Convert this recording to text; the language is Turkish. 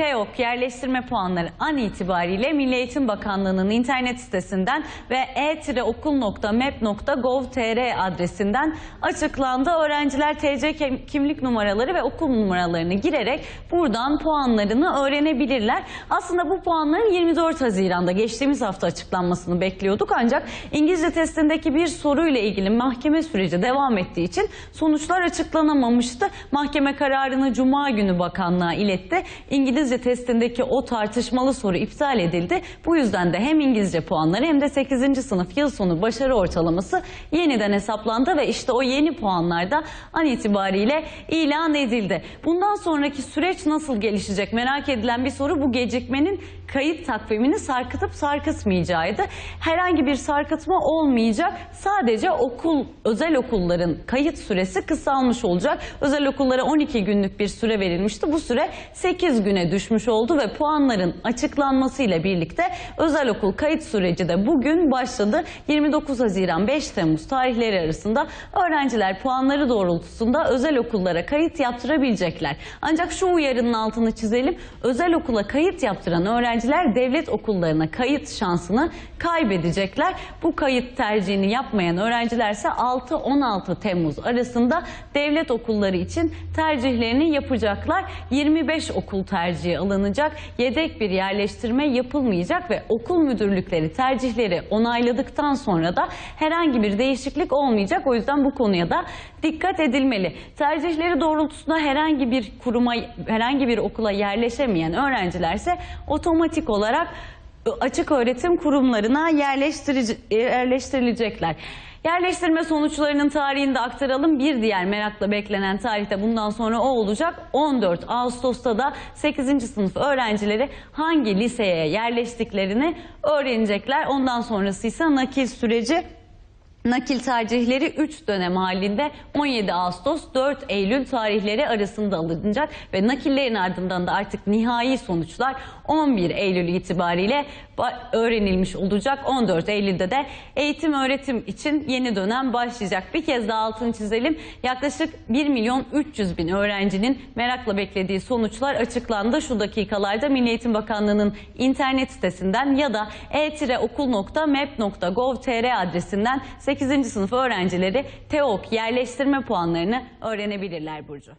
TEOK yerleştirme puanları an itibariyle Milli Eğitim Bakanlığı'nın internet sitesinden ve e-okul.map.gov.tr adresinden açıklandı. Öğrenciler TC kim- kimlik numaraları ve okul numaralarını girerek buradan puanlarını öğrenebilirler. Aslında bu puanların 24 Haziran'da geçtiğimiz hafta açıklanmasını bekliyorduk ancak İngilizce testindeki bir soruyla ilgili mahkeme süreci devam ettiği için sonuçlar açıklanamamıştı. Mahkeme kararını Cuma günü bakanlığa iletti. İngilizce testindeki o tartışmalı soru iptal edildi. Bu yüzden de hem İngilizce puanları hem de 8. sınıf yıl sonu başarı ortalaması yeniden hesaplandı ve işte o yeni puanlar da an itibariyle ilan edildi. Bundan sonraki süreç nasıl gelişecek merak edilen bir soru bu gecikmenin kayıt takvimini sarkıtıp sarkıtmayacağıydı. Herhangi bir sarkıtma olmayacak. Sadece okul özel okulların kayıt süresi kısalmış olacak. Özel okullara 12 günlük bir süre verilmişti. Bu süre 8 güne düşmüş oldu ve puanların açıklanmasıyla birlikte özel okul kayıt süreci de bugün başladı. 29 Haziran 5 Temmuz tarihleri arasında öğrenciler puanları doğrultusunda özel okullara kayıt yaptırabilecekler. Ancak şu uyarının altını çizelim. Özel okula kayıt yaptıran öğrenciler devlet okullarına kayıt şansını kaybedecekler. Bu kayıt tercihini yapmayan öğrenciler ise 6-16 Temmuz arasında devlet okulları için tercihlerini yapacaklar. 25 okul tercihi alınacak. Yedek bir yerleştirme yapılmayacak ve okul müdürlükleri tercihleri onayladıktan sonra da herhangi bir değişiklik olmayacak. O yüzden bu konuya da dikkat edilmeli. Tercihleri doğrultusunda herhangi bir kuruma, herhangi bir okula yerleşemeyen öğrencilerse otomatik olarak açık öğretim kurumlarına yerleştirilecekler. Yerleştirme sonuçlarının tarihini de aktaralım. Bir diğer merakla beklenen tarihte bundan sonra o olacak. 14 Ağustos'ta da 8. sınıf öğrencileri hangi liseye yerleştiklerini öğrenecekler. Ondan sonrası ise nakil süreci Nakil tercihleri 3 dönem halinde 17 Ağustos 4 Eylül tarihleri arasında alınacak ve nakillerin ardından da artık nihai sonuçlar 11 Eylül itibariyle ba- öğrenilmiş olacak. 14 Eylül'de de eğitim öğretim için yeni dönem başlayacak. Bir kez daha altını çizelim. Yaklaşık 1 milyon 300 bin öğrencinin merakla beklediği sonuçlar açıklandı. Şu dakikalarda Milli Eğitim Bakanlığı'nın internet sitesinden ya da e-okul.map.gov.tr adresinden 8. sınıf öğrencileri TEOK yerleştirme puanlarını öğrenebilirler Burcu.